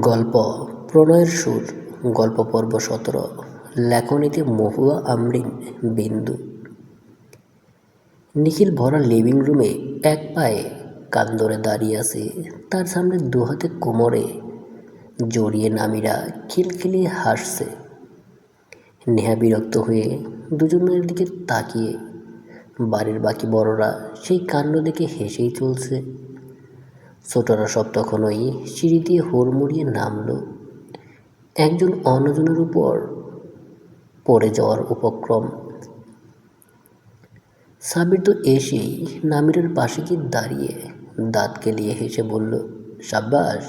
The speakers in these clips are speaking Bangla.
গল্প, প্রণয়ের সুর, গল্প পর্ব সতেরো, লেখনীতে মহুয়া আমরিন, বিন্দু। নিখিল ভরা লিভিং রুমে এক পায়ে কান ধরে দাঁড়িয়ে আছে, তার সামনে দু হাতে কোমরে জড়িয়ে নামিরা খিলখিলিয়ে হাসছে। নেহা বিরক্ত হয়ে দুজনের দিকে তাকিয়ে, বাড়ির বাকি বড়রা সেই কাণ্ড দেখে হেসেই চলছে। ছোটরা সব তখনই সিঁড়ি দিয়ে হুড়মুড়িয়ে নামলো। একজন অন্যজনের উপর পড়ে যাওয়ার উপক্রম। সাবির তো এসেই নামিরের পাশে গিয়ে দাঁড়িয়ে দাঁত কেলিয়ে হেসে বলল, সাব্বাস,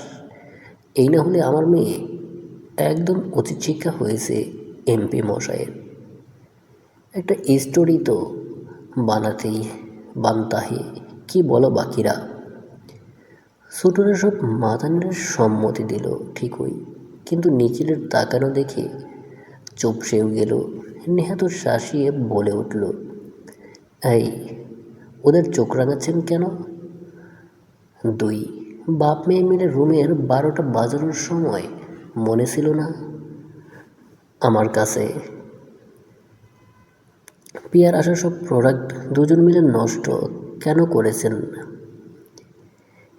এই না হলে আমার মেয়ে একদম উচিত শিক্ষা হয়েছে এমপি মশাইয়ের। একটা স্টোরি তো বানাতেই বানতাহে, কি বলো বাকিরা? ছোটরা সব মাতানের সম্মতি দিল, ঠিকই। কিন্তু নিখিলের তাকানো দেখে চুপসেও গেল। নেহাত শাসিয়ে বলে উঠল, এই, ওদের চোখ রাঙাচ্ছেন কেন? দুই, বাপ মেয়ে মিলে রুমের বারোটা বাজানোর সময় মনে ছিল না? আমার কাছে পিয়ার আসা সব প্রোডাক্ট দুজন মিলে নষ্ট কেন করেছেন?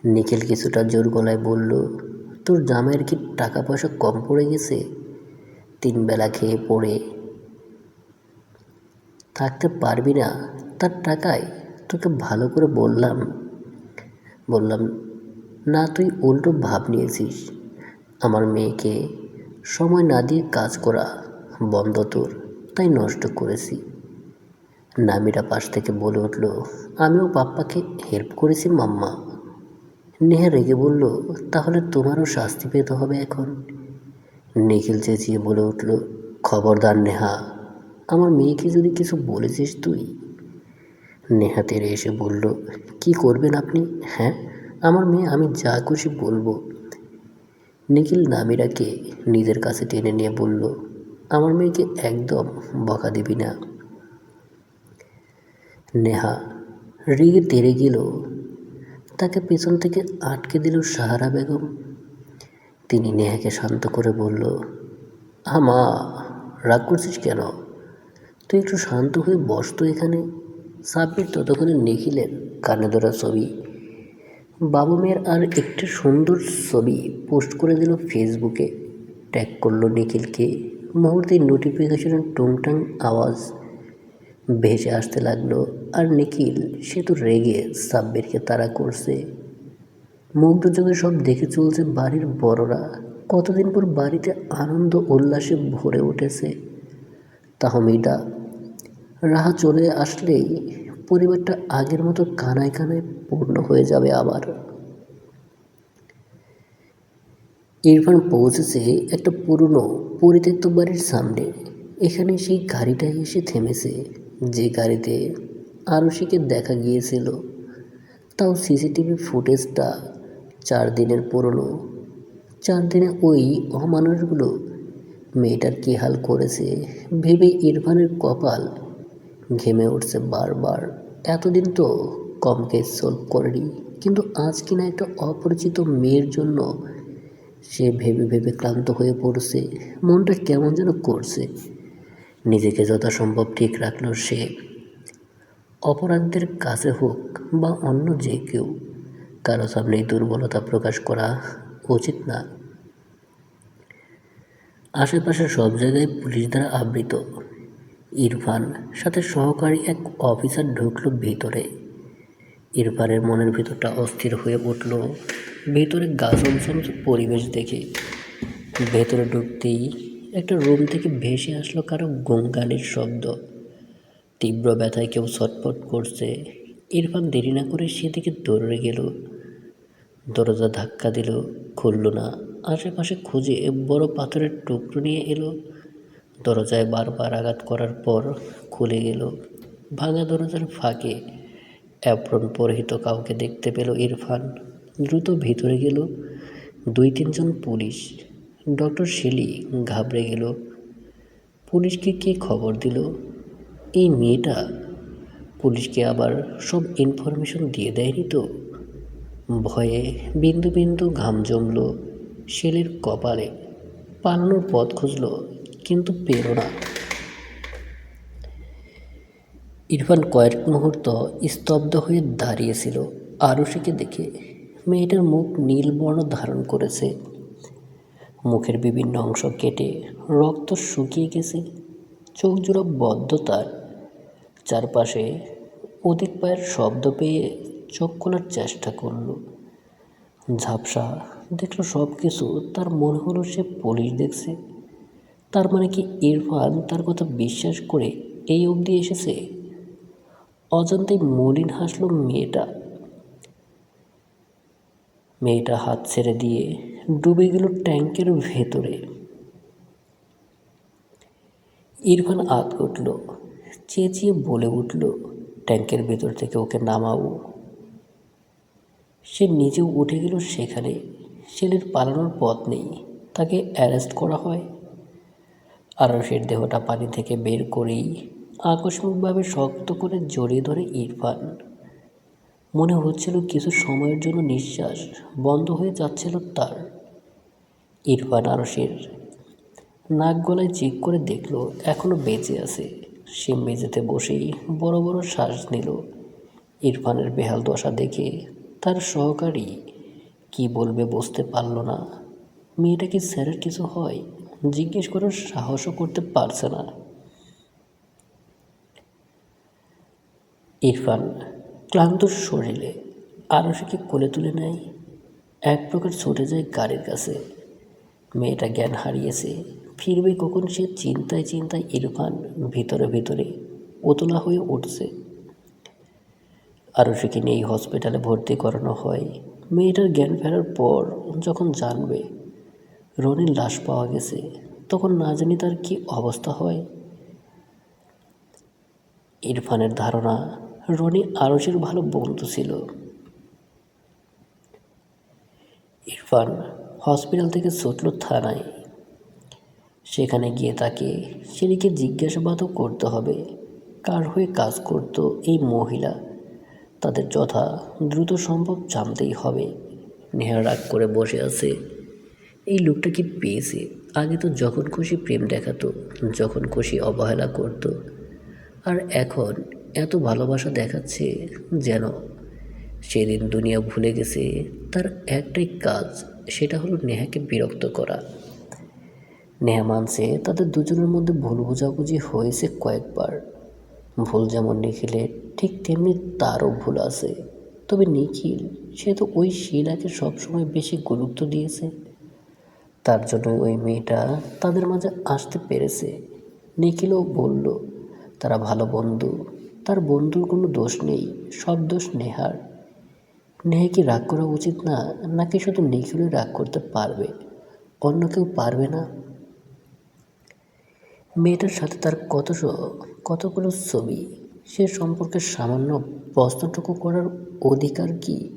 নিখিল কিছুটা জোর গলায় বলল, তোর জামাইয়ের কি টাকা পয়সা কম পড়ে গেছে? তিন বেলা খেয়ে পড়ে। থাকতে পারবি না, তার টাকায় তোকে ভালো করে বললাম। বললাম, না, তুই উল্টো ভাব নিয়েছিস। আমার মেয়েকে সময় না দিয়ে কাজ করা বন্ধ তোর, তাই নষ্ট করেছি। নামিরা পাশ থেকে বলে উঠল, আমিও পাপ্পাকে হেল্প করেছি, মাম্মা। নেহা রেগে বলল, তাহলে তোমারও শাস্তি পেতে হবে এখন? নিখিল চেঁচিয়ে বলে উঠল, খবরদার নেহা, আমার মেয়েকে যদি কিছু বলেছিস তুই? নেহা তেরে এসে বলল, কি করবেন আপনি? হ্যাঁ আমার মেয়ে, আমি যা খুশি বলব। নিখিল নামিরাকে নিজের কাছে টেনে নিয়ে বলল, আমার মেয়েকে একদম বকা দিবি না। নেহা রেগে তেরে গেল তাকে পেছন থেকে আটকে দিল সাহারা বেগম। তিনি নেহাকে শান্ত করে বলল, আমা, রাগ করছিস কেন? তুই একটু শান্ত হয়ে বস তো এখানে। সাব্বির ততক্ষণে নিখিলের কানে ধরা ছবি। বাবু মেয়ের আর একটি সুন্দর ছবি পোস্ট করে দিল ফেসবুকে। ট্যাগ করল নিখিলকে। মুহূর্তে নোটিফিকেশনের টুংটাং আওয়াজ ভেসে আসতে লাগল আর নিখিল সে তো রেগে সাব্বিরকে তাড়া করছে। মুগ্ধ চোখে সব দেখে চলছে বাড়ির বড়রা। কতদিন পর বাড়িতে আনন্দ উল্লাসে ভরে উঠেছে। তাহমিদা, রাহা চলে আসলেই পরিবারটা আগের মতো কানায় কানায় পূর্ণ হয়ে যাবে আবার। ইরফান পৌঁছেছে একটা পুরনো পরিত্যক্ত বাড়ির সামনে। এখানে সেই গাড়িটা এসে থেমেছে। যে গাড়িতে আরশিকে দেখা গিয়েছিল, তাও সিসিটিভি ফুটেজটা চার দিনের পুরনো। চার দিনে ওই অমানুষগুলো মেয়েটার কী হাল করেছে ভেবে ইরফানের কপাল ঘেমে উঠছে বারবার। এতদিন তো কম কেস সলভ করেনি, কিন্তু আজ কিনা একটা অপরিচিত মেয়ের জন্য সে ভেবে ভেবে ক্লান্ত হয়ে পড়ছে। মনটা কেমন যেন করছে। নিজেকে যথাসম্ভব ঠিক রাখল সে। অপরাধীদের কাছে হোক বা অন্য যে কেউ, কারও সামনেই দুর্বলতা প্রকাশ করা উচিত না। আশেপাশে সব জায়গায় পুলিশ দ্বারা আবৃত। ইরফান সাথে সহকারী এক অফিসার ঢুকলো ভিতরে। ইরফানের মনের ভিতরটা অস্থির হয়ে উঠল। ভিতরে গাছমসম পরিবেশ দেখে। ভেতরে ঢুকতেই একটা রুম থেকে ভেসে আসলো কারও গঙ্গানির শব্দ। তীব্র ব্যথায় কেউ ছটফট করছে। ইরফান দেরি না করে সেদিকে দৌড়ে গেল। দরজা ধাক্কা দিল, খুলল না। আশেপাশে খুঁজে বড় পাথরের টুকরো নিয়ে এলো। দরজায় বারবার আঘাত করার পর খুলে গেল। ভাঙা দরজার ফাঁকে অ্যাপ্রন পরিহিত কাউকে দেখতে পেল ইরফান। দ্রুত ভিতরে গেল। দুই তিনজন পুলিশ। ডক্টর শেলি ঘাবড়ে গেল। পুলিশকে কে খবর দিল? এই মেয়েটা? পুলিশকে আবার সব ইনফরমেশন দিয়ে দেয়নি তো? ভয়ে বিন্দু বিন্দু ঘাম জমল শেলের কপালে। পালানোর পথ খুঁজল, কিন্তু পেল না। ইরফান কয়েক মুহূর্ত স্তব্ধ হয়ে দাঁড়িয়েছিল। আরুষিকে দেখে মেয়েটার মুখ নীল বর্ণ ধারণ করেছে। মুখের বিভিন্ন অংশ কেটে রক্ত শুকিয়ে গেছে। চোখ জোড়া বদ্ধ তার। চারপাশে অধিক পায়ের শব্দ পেয়ে চোখ খোলার চেষ্টা করল। ঝাপসা দেখল সব কিছু তার মনে হলো সে পুলিশ দেখছে। তার মানে কি ইরফান তার কথা বিশ্বাস করে এই অবধি এসেছে? অজান্তেই মলিন হাসলো মেয়েটা। মেয়েটা হাত ছেড়ে দিয়ে ডুবে গেল ট্যাঙ্কের ভেতরে। ইরফান আত উঠল চেঁচিয়ে বলে উঠল, ট্যাঙ্কের ভেতর থেকে ওকে নামাও। সে নিজেও উঠে গেল সেখানে। ছেলের পালানোর পথ নেই, তাকে অ্যারেস্ট করা হয়। আরসের দেহটা পানি থেকে বের করেই আকস্মিকভাবে শক্ত করে জড়িয়ে ধরে ইরফান। মনে হচ্ছিল কিছু সময়ের জন্য নিঃশ্বাস বন্ধ হয়ে যাচ্ছিল তার। ইরফান আরসের নাক গলায় চেক করে দেখল এখনও বেঁচে আছে। সে মেঝেতে বসেই বড় বড় শ্বাস নিল। ইরফানের বেহাল দশা দেখে তার সহকারী কি বলবে বুঝতে পারল না। মেয়েটা কি স্যারের কিছু হয়? জিজ্ঞেস করার সাহসও করতে পারছে না। ইরফান ক্লান্ত শরীরে আরশিকে কোলে তুলে নেয়? এক প্রকার ছুটে যায় গাড়ির কাছে। মেয়েটা জ্ঞান হারিয়েছে ফিরবে কখন সে চিন্তায় চিন্তায় ইরফান ভিতরে ভিতরে উতলা হয়ে উঠছে। আরশিকে নিয়ে হসপিটালে ভর্তি করানো হয়। মেয়েটার জ্ঞান ফেরার পর যখন জানবে রনির লাশ পাওয়া গেছে, তখন না জানি তার কি অবস্থা হয়। ইরফানের ধারণা রনি আরসের ভালো বন্ধু ছিল। ইরফান হসপিটাল থেকে ছুটল থানায়। সেখানে গিয়ে তাকে সেদিকে জিজ্ঞাসাবাদও করতে হবে, কার হয়ে কাজ করত এই মহিলা। তাদের যথা দ্রুত সম্ভব জানতেই হবে। নেহা রাগ করে বসে আছে। এই লোকটা কি পেয়েছে? আগে তো যখন খুশি প্রেম দেখাতো, যখন খুশি অবহেলা করতো। আর এখন এত ভালোবাসা দেখাচ্ছে যেন। সেদিন দুনিয়া ভুলে গেছে তার একটাই কাজ সেটা হলো নেহাকে বিরক্ত করা। নেহা মানছে তাদের দুজনের মধ্যে ভুল বোঝাবুঝি হয়েছে কয়েকবার। ভুল যেমন নিখিলের, ঠিক তেমনি তারও ভুল আছে। তবে নিখিল, সে তো ওই শিলাকে সবসময় বেশি গুরুত্ব দিয়েছে। তার জন্য ওই মেয়েটা তাদের মাঝে আসতে পেরেছে। নিখিলও বলল, তারা ভালো বন্ধু। তার বন্ধুর কোনো দোষ নেই, সব দোষ নেহার। নেহা কি রাগ করা উচিত না? নাকি শুধু নিখিলই রাগ করতে পারবে? অন্য কেউ পারবে না? মেয়েটার সাথে তার কত কতগুলো ছবি? সে সম্পর্কে সামান্য প্রশ্নটুকু করার অধিকার কি?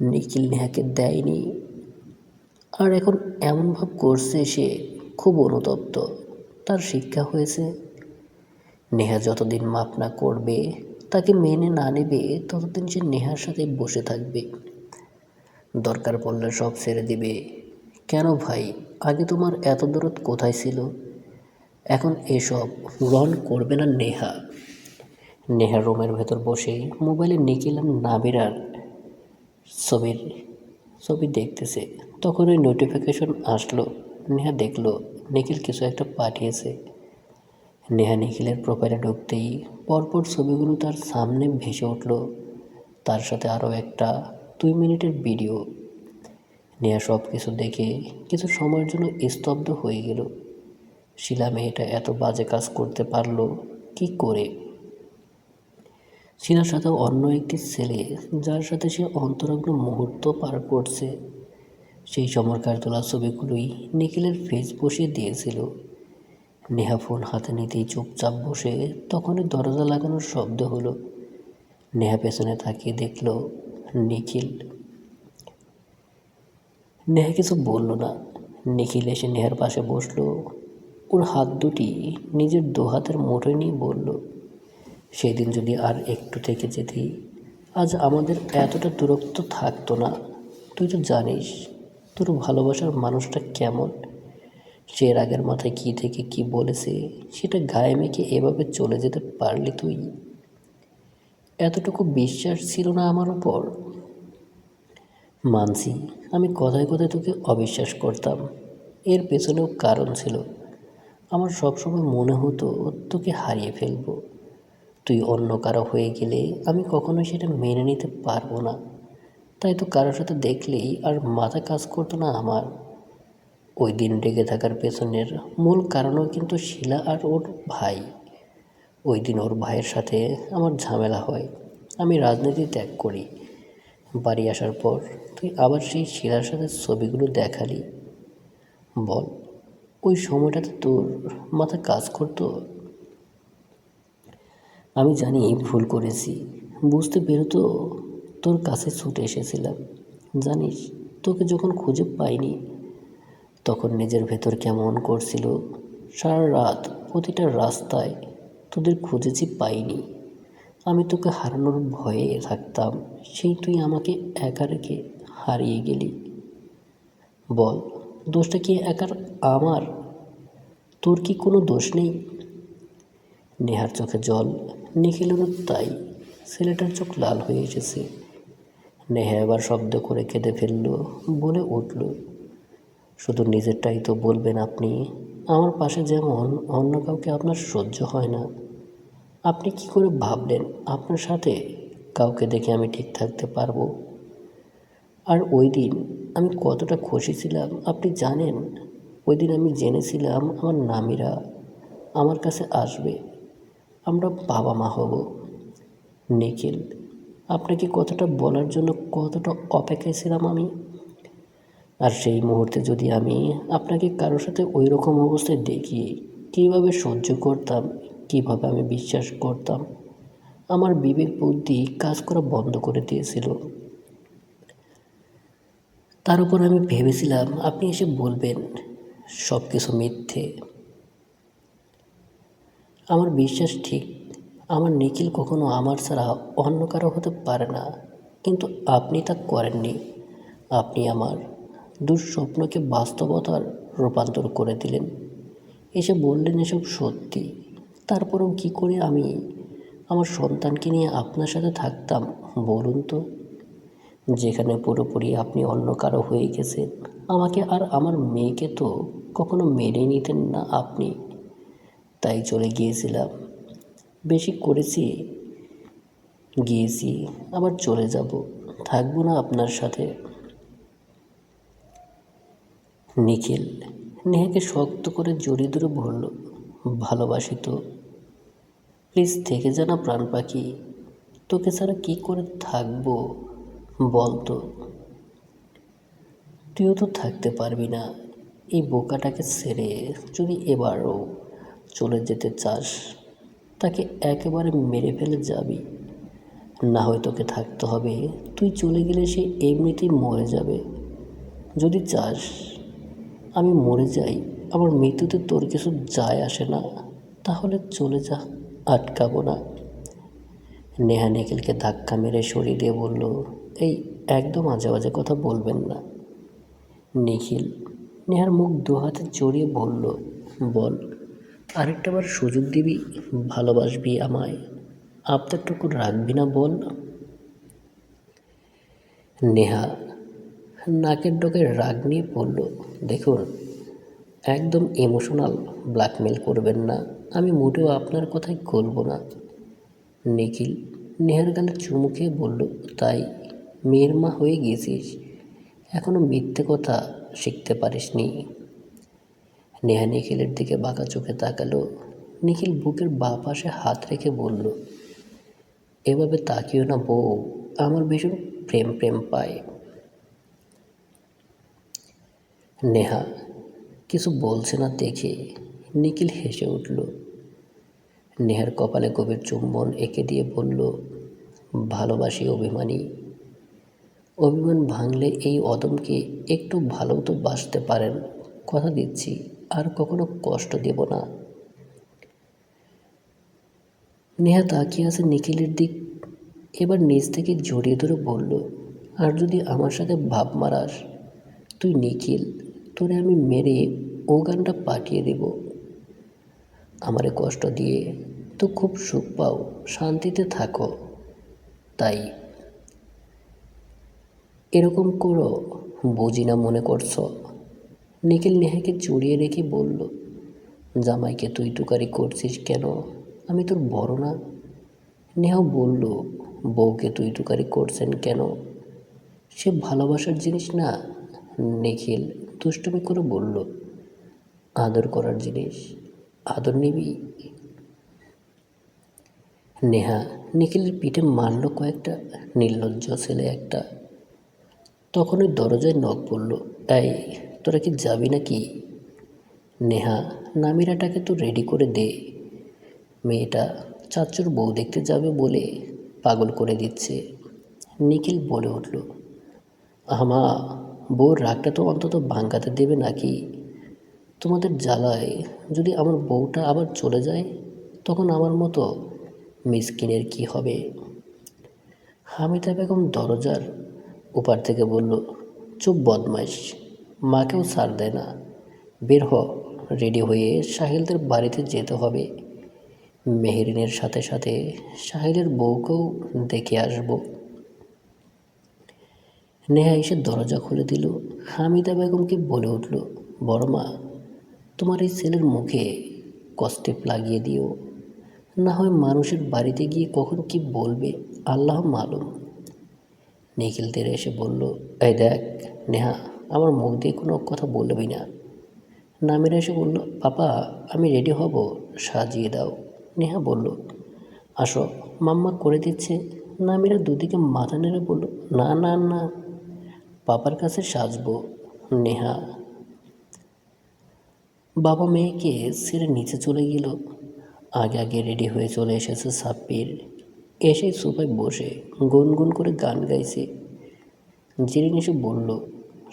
নিখিল নেহাকে দেয়নি। আর এখন এমন ভাব করছে সে, খুব অনুতপ্ত। তার শিক্ষা হয়েছে। নেহা যতদিন মাপ না করবে তাকে মেনে না নেবে, ততদিন সে নেহার সাথে বসে থাকবে। দরকার পড়লে সব ছেড়ে দিবে। কেন ভাই, আগে তোমার এত দূরত কোথায় ছিল? এখন এসব গ্রহণ করবে না নেহা। নেহা রুমের ভেতর বসে মোবাইলে নিখিল আর নাবিরার ছবির, ছবি দেখতেছে। তখন ওই নোটিফিকেশন আসলো। নেহা দেখল, নিখিল কিছু একটা পাঠিয়েছে। নেহা নিখিলের প্রোফাইলে ঢুকতেই পরপর ছবিগুলো তার সামনে ভেসে উঠল। তার সাথে আরও একটা দুই মিনিটের ভিডিও। নেহা সব কিছু দেখে কিছু সময়ের জন্য স্তব্ধ হয়ে গেল। শিলা মেয়েটা এত বাজে কাজ করতে পারল কি করে? শিলার সাথে অন্য একটি ছেলে যার সাথে সে অন্তরগ্ন মুহূর্ত পার করছে, সেই সময়কার তোলা ছবিগুলোই নিখিলের ফেস বসিয়ে দিয়েছিল। নেহা ফোন হাতে নিতেই চুপচাপ বসে তখনই দরজা লাগানোর শব্দ হলো। নেহা পেছনে তাকিয়ে দেখল নিখিল। নেহা কিছু বলল না। নিখিল এসে নেহার পাশে বসল। ওর হাত দুটি নিজের দু হাতের মুঠোয় নিয়ে বলল, সেদিন যদি আর একটু থেকে যেতি, আজ আমাদের এতটা দূরত্ব থাকতো না। তুই তো জানিস, তোর ভালোবাসার মানুষটা কেমন। সে রাগের মাথায় কী থেকে কি বলেছে, সেটা গায়ে মেখে এভাবে চলে যেতে পারলি তুই? এতটুকু বিশ্বাস ছিল না আমার উপর। মানছি আমি কথায় কথায় তোকে অবিশ্বাস করতাম। এর পেছনেও কারণ ছিল। আমার সবসময় মনে হতো তোকে হারিয়ে ফেলব। তুই অন্য কারও হয়ে গেলে আমি কখনোই সেটা মেনে নিতে পারব না। তাই তো কারোর সাথে দেখলেই আর মাথা কাজ করতো না আমার। ওই দিন রেগে থাকার পেছনের মূল কারণও কিন্তু শিলা আর ওর ভাই। ওই দিন ওর ভাইয়ের সাথে আমার ঝামেলা হয়। আমি রাজনীতি ত্যাগ করি। বাড়ি আসার পর তুই আবার সেই শিলার সাথে ছবিগুলো দেখালি। বল, ওই সময়টাতে তোর মাথা কাজ করতো? আমি জানি ভুল করেছি। বুঝতে পেরেতো তোর কাছে ছুটে এসেছিলাম। জানিস, তোকে যখন খুঁজে পাইনি তখন নিজের ভেতর কেমন করছিল? সারা রাত প্রতিটা রাস্তায় তোদের খুঁজেছি পাইনি। আমি তোকে হারানোর ভয়ে থাকতাম, সেই তুই আমাকে একা রেখে হারিয়ে গেলি। বল, দোষটা কি একার আমার? তোর কি কোনো দোষ নেই? নেহার চোখে জল নিখিলেরও তাই ছেলেটার চোখ লাল হয়ে এসেছে। নেহা এবার শব্দ করে কেঁদে ফেলল, বলে উঠল শুধু নিজেরটাই তো বলবেন আপনি। আমার পাশে যেমন অন্য কাউকে আপনার সহ্য হয় না। আপনি কি করে ভাবলেন আপনার সাথে কাউকে দেখে আমি ঠিক থাকতে পারব? আর ওই দিন আমি কতটা খুশি ছিলাম, আপনি জানেন? ওই দিন আমি জেনেছিলাম আমার নামিরা আমার কাছে আসবে। আমরা বাবা মা হব। নিখিল, আপনাকে কতটা বলার জন্য কতটা অপেক্ষায় ছিলাম আমি? আর সেই মুহূর্তে যদি আমি আপনাকে কারোর সাথে ওই রকম অবস্থায় দেখি, কীভাবে সহ্য করতাম, কীভাবে আমি বিশ্বাস করতাম, আমার বিবেক বুদ্ধি কাজ করা বন্ধ করে দিয়েছিল। তার উপর আমি ভেবেছিলাম, আপনি এসে বলবেন সব কিছু মিথ্যে। আমার বিশ্বাস ঠিক, আমার নিখিল কখনো আমার ছাড়া অন্য কারও হতে পারে না, কিন্তু আপনি তা করেননি। আপনি আমার দুঃস্বপ্নকে বাস্তবতার রূপান্তর করে দিলেন। এসে বললেন, এসব সত্যি। তারপরেও কী করে আমি আমার সন্তানকে নিয়ে আপনার সাথে থাকতাম, বলুন তো? যেখানে পুরোপুরি আপনি অন্য কারও হয়ে গেছেন, আমাকে আর আমার মেয়েকে তো কখনো মেনে নিতেন না আপনি। তাই চলে গিয়েছিলাম। বেশি করেছি, গিয়েছি, আবার চলে যাব। থাকব না আপনার সাথে। নিখিল নেহাকে শক্ত করে জড়িয়ে ধরে বলল, ভালোবাসি তো। প্লিজ থেকে জানা প্রাণ পাখি। তোকে ছাড়া কী করে থাকব বল তো। তুইও তো থাকতে পারবি না। এই বোকাটাকে ছেড়ে যদি এবারও চলে যেতে চাস, তাকে একেবারে মেরে ফেলে যাবি। না হয় তোকে থাকতে হবে। তুই চলে গেলে সে এমনিতেই মরে যাবে। যদি চাস আমি মরে যাই আমার মৃত্যুতে তোর কিছু যায় আসে না, তাহলে চলে যা, আটকাবো না। নেহা নিখিলকে ধাক্কা মেরে সরিয়ে দিয়ে বলল, এই একদম আজে বাজে কথা বলবেন না। নিখিল নেহার মুখ দু হাতে জড়িয়ে বলল, বল আরেকটাবার সুযোগ দিবি, ভালোবাসবি আমায়। আবদারটুকু রাখবি না বল। নেহা নাকের ডোকে রাগ নিয়ে পড়ল দেখুন, একদম ইমোশনাল ব্ল্যাকমেল করবেন না। আমি মোটেও আপনার কথাই বলব না। নিখিল নেহার গালে চুমু খেয়ে বলল, তাই মেয়ের মা হয়ে গিয়েছিস? এখনও মিথ্যে কথা শিখতে পারিসনি। নেহা নিখিলের দিকে বাঁকা চোখে তাকালো। নিখিল বুকের বা পাশে হাত রেখে বলল, এভাবে তাকিও না বউ, আমার ভীষণ প্রেম প্রেম পায়। নেহা, কিছু বলছে না দেখে নিখিল হেসে উঠল। নেহার কপালে গভীর চুম্বন এঁকে দিয়ে বলল, ভালোবাসি অভিমানী। অভিমান ভাঙলে এই অদমকে একটু ভালো তো বাসতে পারেন, কথা দিচ্ছি, আর কখনো কষ্ট দেব না। নেহা তাকিয়ে আছে নিখিলের দিক, এবার নিজ থেকে জড়িয়ে ধরে বলল, আর যদি আমার সাথে ভাব মারাস, তুই নিখিল তোরে আমি মেরে ও গানটা পাঠিয়ে দেব। আমারে কষ্ট দিয়ে তো খুব সুখ পাও, শান্তিতে থাকো। তাই এরকম করো বুঝি না মনে করছ? নিখিল নেহাকে জড়িয়ে রেখে বলল, জামাইকে তুই তুকারি করছিস কেন? আমি তোর বড় না? নেহাও বলল, বউকে তুই তুকারি করছেন কেন? সে ভালোবাসার জিনিস না, নিখিল। দুষ্টুমি করে বলল, আদর করার জিনিস, আদর নিবি? নেহা নিখিলের পিঠে মারল কয়েকটা নির্লজ্জ ছেলে একটা। তখন ওই দরজায় নখ পড়ল, এই, তোরা কি যাবি নাকি? নেহা, নামিরাটাকে তো রেডি করে দে। মেয়েটা চাচুর বউ দেখতে যাবে বলে পাগল করে দিচ্ছে। নিখিল বলে উঠল আমা বউর রাগটা তো অন্তত ভাঙ্গাতে দেবে নাকি? তোমাদের জ্বালায় যদি আমার বউটা আবার চলে যায়, তখন আমার মতো মিসকিনের কি হবে? হামিদা বেগম দরজার উপার থেকে বলল, চুপ বদমাইশ, মাকেও ছাড় দেয় না। বের হ, রেডি হয়ে সাহিলদের বাড়িতে যেতে হবে। মেহেরিনের সাথে সাথে সাহিলের বউকেও দেখে আসব। নেহা এসে দরজা খুলে দিল। হামিদা বেগমকে বলে উঠল, বড় মা, তোমার এই ছেলের মুখে কষ্টেপ লাগিয়ে দিও। না হয় মানুষের বাড়িতে গিয়ে কখন কি বলবে, আল্লাহ মালুম। নিখিল তেরে এসে বলল, এই দেখ, নেহা, আমার মুখ দিয়ে কোনো কথা বলবি না। নামিরা এসে বলল, পাপা, আমি রেডি হব, সাজিয়ে দাও। নেহা বলল, আসো, মাম্মা করে দিচ্ছে। নামিরা দুদিকে মাথা নেড়ে বলল, না না না। পাপার কাছে সাজবো, নেহা। বাবা মেয়েকে ছেড়ে নিচে চলে গেল। আগে আগে রেডি হয়ে চলে এসেছে সাপ্পির এসে সোফায় বসে গুনগুন করে গান গাইছে। জিরিন এসে বলল,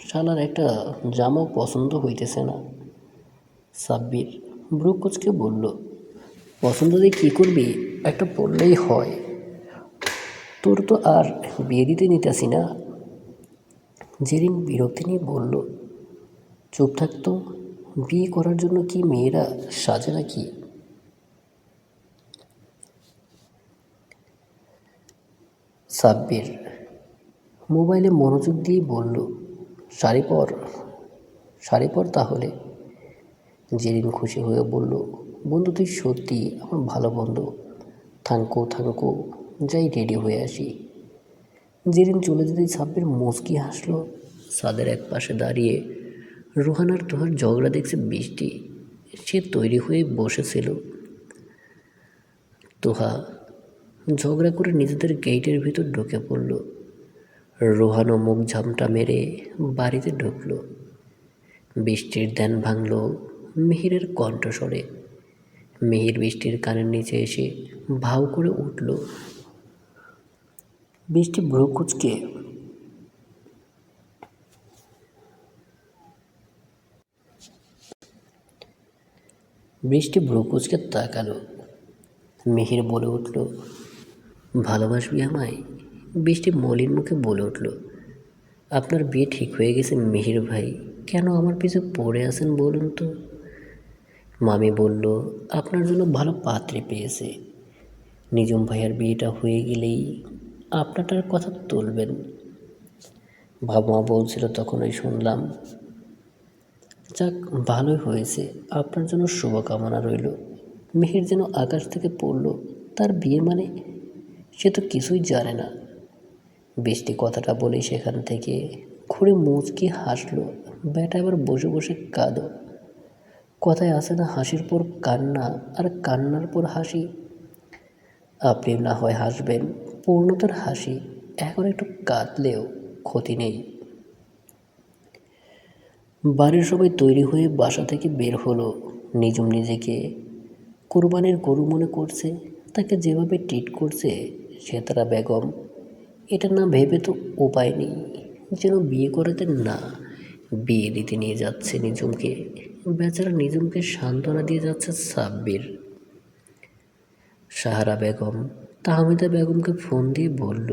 শালার একটা জামাও পছন্দ হইতেছে না। সাব্বির ব্রুকুচকে বলল, পছন্দ দিয়ে কী করবি? একটা পড়লেই হয়। তোর তো আর বিয়ে দিতে নিতেছি না। জেরিন বিরক্তি নিয়ে বলল, চুপ থাকতো? বিয়ে করার জন্য কি মেয়েরা সাজে নাকি? সাব্বির মোবাইলে মনোযোগ দিয়ে বলল শাড়ি পর শাড়ি পর তাহলে? জেরিন খুশি হয়ে বলল, বন্ধু, তুই সত্যি আমার ভালো বন্ধু। থাঙ্কো থাঙ্কো, যাই রেডি হয়ে আসি। জেরিন চলে যেতেই সাব্বির মুচকি হাসলো সাদের এক পাশে দাঁড়িয়ে রোহানার তোহার ঝগড়া দেখছে বৃষ্টি সে তৈরি হয়ে বসেছিল। তোহা ঝগড়া করে নিজেদের গেটের ভিতর ঢুকে পড়ল। রোহানও মুখ ঝামটা মেরে বাড়িতে ঢুকল। বৃষ্টির ধ্যান ভাঙল মিহিরের কণ্ঠস্বরে। মিহির বৃষ্টির কানের নিচে এসে ভাও করে উঠল। বৃষ্টি ভ্রুকুচকে বৃষ্টি ভ্রুকুচকে তাকালো মিহির বলে উঠল, ভালোবাসবি আমায়? বৃষ্টি মলিন মুখে বলে উঠল, আপনার বিয়ে ঠিক হয়ে গেছে মিহির ভাই, কেন আমার পিছু পড়ে আছেন বলুন তো? মামি বলল, আপনার জন্য ভালো পাত্রী পেয়েছে। নিজম ভাইয়ার বিয়েটা হয়ে গেলেই আপনারটার কথা তুলবেন। বাবা বলছিল, তখনই শুনলাম। যাক, ভালোই হয়েছে। আপনার জন্য শুভকামনা রইল। মেহের যেন আকাশ থেকে পড়ল, তার বিয়ে মানে সে তো কিছুই জানে না। বৃষ্টি কথাটা বলে সেখান থেকে ঘুরে মুচকি হাসলো। বেটা এবার বসে বসে কাঁদো। কথায় আসে না হাসির পর কান্না, আর কান্নার পর হাসি। আপনি না হয় হাসবেন। পূর্ণতার হাসি এখন একটু কাঁদলেও ক্ষতি নেই। বাড়ির সবাই তৈরি হয়ে বাসা থেকে বের হলো। নিজম নিজেকে কোরবানির গরু মনে করছে, তাকে যেভাবে ট্রিট করছে সেতারা বেগম। এটা না ভেবে তো উপায় নেই যেন বিয়ে করাতে না বিয়ে দিতে নিয়ে যাচ্ছে নিজমকে। বেচারা নিজমকে সান্ত্বনা দিয়ে যাচ্ছে সাব্বির। সাহারা বেগম তাহমিদা বেগমকে ফোন দিয়ে বলল,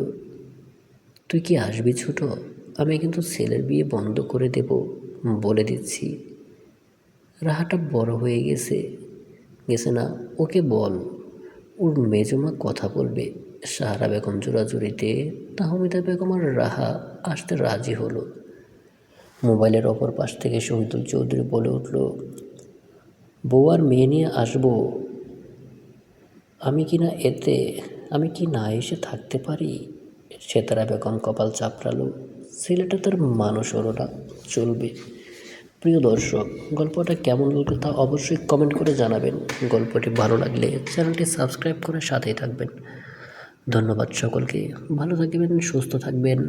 তুই কি আসবি ছোট? আমি কিন্তু ছেলের বিয়ে বন্ধ করে দেব বলে দিচ্ছি। রাহাটা বড় হয়ে গেছে। গেছে না, ওকে বল। ওর মেজমা কথা বলবে। সাহারা বেগম জোড়াজুড়িতে তাহমিদা বেগম আর রাহা আসতে রাজি হলো। মোবাইলের অপর পাশ থেকে শহীদুল চৌধুরী বলে উঠল, বউ আর মেয়ে নিয়ে আসব। আমি কি না এতে আমি কি না এসে থাকতে পারি? সেতারা বেগম কপাল চাপড়ালো। ছেলেটা তার মানুষ না, চলবে। প্রিয় দর্শক, গল্পটা কেমন লাগল তা অবশ্যই কমেন্ট করে জানাবেন। গল্পটি ভালো লাগলে চ্যানেলটি সাবস্ক্রাইব করে সাথেই থাকবেন। ধন্যবাদ সকলকে, ভালো থাকবেন, সুস্থ থাকবেন।